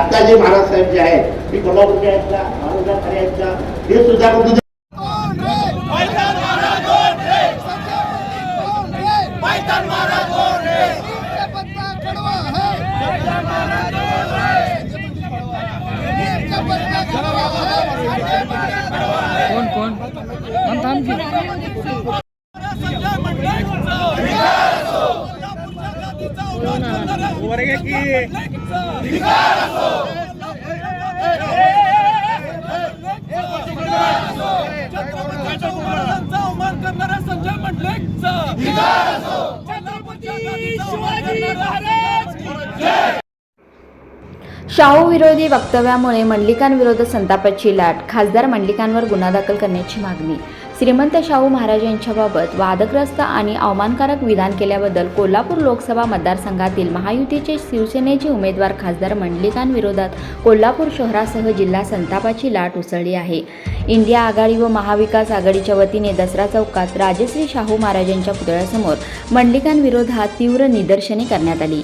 आता जे महाराज साहेब जे आहेत मी कोल्हापूरच्या आहेत का? मारुजाकडे आहेत का? हे सुद्धा संजय मंडलिकचा शाहू विरोधी वक्तव्यामुळे मंडलिकांविरोधात संतापाची लाट खासदार मंडलिकांवर गुन्हा दाखल करण्याची मागणी श्रीमंत शाहू महाराज यांच्याबाबत वादग्रस्त आणि अवमानकारक विधान केल्याबद्दल कोल्हापूर लोकसभा मतदारसंघातील महायुतीचे शिवसेनेचे उमेदवार खासदार मंडलिकांविरोधात कोल्हापूर शहरासह जिल्हा संतापाची लाट उसळली आहे. इंडिया आघाडी व महाविकास आघाडीच्या वतीने दसरा चौकात राजश्री शाहू महाराजांच्या पुतळ्यासमोर मंडलिकांविरोधात तीव्र निदर्शने करण्यात आली.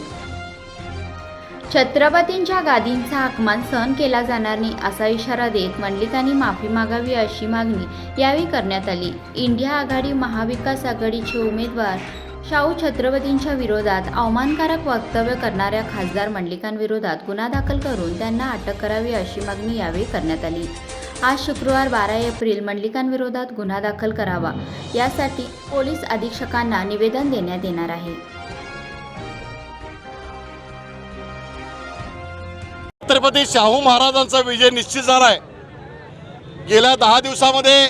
छत्रपतींच्या गादींचा अपमान सहन केला जाणार नाही असा इशारा देत मंडलिकांनी माफी मागावी अशी मागणी यावेळी करण्यात आली. इंडिया आघाडी महाविकास आघाडीचे उमेदवार शाहू छत्रपतींच्या विरोधात अवमानकारक वक्तव्य करणाऱ्या खासदार मंडलिकांविरोधात गुन्हा दाखल करून त्यांना अटक करावी अशी मागणी यावेळी करण्यात आली. आज शुक्रवार बारा एप्रिल मंडलिकांविरोधात गुन्हा दाखल करावा यासाठी पोलीस अधीक्षकांना निवेदन देण्यात येणार आहे. छत्रपती शाहू महाराजांचा विजय निश्चित झाला आहे. गेल्या दहा दिवसामध्ये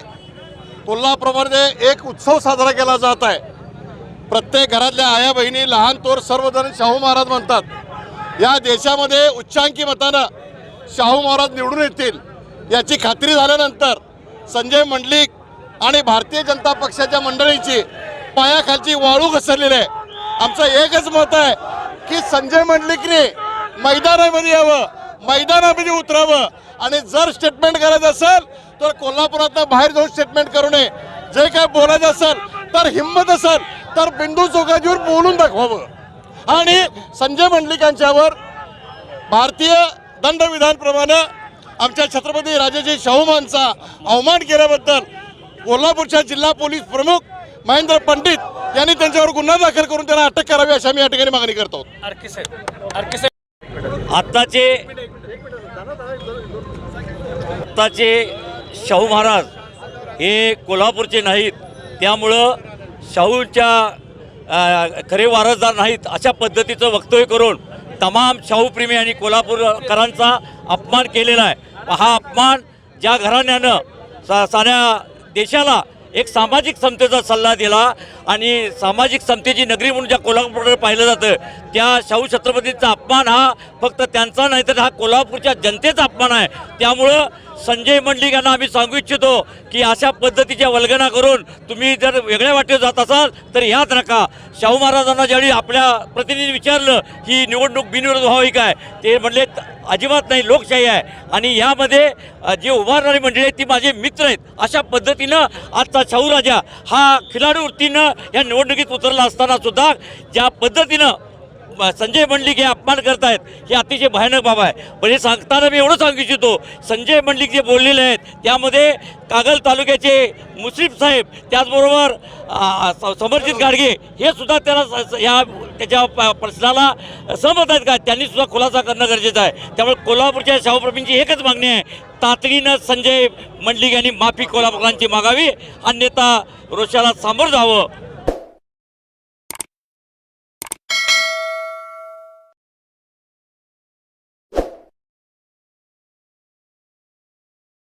कोल्हापूरमध्ये एक उत्सव साजरा केला जात आहे. प्रत्येक घरातल्या आया बहिणी लहान तोर सर्वजण शाहू महाराज म्हणतात. या देशामध्ये उच्चांकी मतानं शाहू महाराज निवडून येतील याची खात्री झाल्यानंतर संजय मंडलिक आणि भारतीय जनता पक्षाच्या मंडळीची पायाखालची वाळू घसरलेली आहे. आमचं एकच मत आहे की संजय मंडलिकने मैदानामध्ये यावं. मैदानामध्ये उतरावं. आणि जर स्टेटमेंट करायचं असेल तर कोल्हापुरातनं बाहेर जाऊन स्टेटमेंट करू नये. जे काय बोलायचं असेल तर हिंमत असेल तर बिंदू चौकाजीवर बोलून दाखवावं. आणि संजय मंडलिकांच्यावर भारतीय दंडविधानप्रमाणे आमच्या छत्रपती राजाजी शाहूमानचा अवमान केल्याबद्दल कोल्हापूरच्या जिल्हा पोलीस प्रमुख महेंद्र पंडित यांनी त्यांच्यावर गुन्हा दाखल करून त्यांना अटक करावी अशी आम्ही या ठिकाणी मागणी करतो. आत्ताचे आत्ताचे शाहू महाराज हे कोल्हापूरचे नाहीत. त्यामुळं शाहूच्या खरे वारसदार नाहीत अशा पद्धतीचं वक्तव्य करून तमाम शाहूप्रेमी आणि कोल्हापूरकरांचा अपमान केलेला आहे. हा अपमान ज्या घराण्यानं सा साऱ्या देशाला एक सामाजिक समतेचा सल्ला दिला आणि सामाजिक समतेची नगरी म्हणून ज्या कोल्हापूरकडे पाहिलं जातं त्या शाहू छत्रपतींचा अपमान हा फक्त त्यांचा नाही तर हा कोल्हापूरच्या जनतेचा अपमान आहे. त्यामुळं संजय मंडलिक यांना आम्ही सांगू इच्छितो की अशा पद्धतीच्या वल्गना करून तुम्ही जर वेगळ्या वाटेत जात असाल तर ह्यात नका. शाहू महाराजांना ज्यावेळी आपल्या प्रतिनिधी विचारलं की निवडणूक बिनविरोध व्हावी काय? ते म्हणले अजिबात नाही लोकशाही आहे. आणि यामध्ये जे उभारणारी मंडळी आहेत ती माझे मित्र आहेत. अशा पद्धतीनं आजचा शाहू राजा हा खिलाडू वृत्तीनं या निवडणुकीत उतरला असताना सुद्धा ज्या पद्धतीनं संजय मंडलिक हे अपमान करतायत हे अतिशय भयानक बाब आहे. पण हे सांगताना मी एवढं सांगू इच्छितो संजय मंडलिक जे बोललेले आहेत त्यामध्ये कागल तालुक्याचे मुश्रीफ साहेब त्याचबरोबर आ, समरजित गाडगे हे सुद्धा त्याला या त्याच्या प- प्रश्नाला सहमत आहेत का? त्यांनी सुद्धा खुलासा करणं गरजेचं आहे. त्यामुळे कोल्हापूरच्या शाहूप्रभींची एकच मागणी आहे. तातडीनं संजय मंडलिक यांनी माफी कोल्हापूरांची मागावी. अन्यथा रोषाला सामोरं जावं.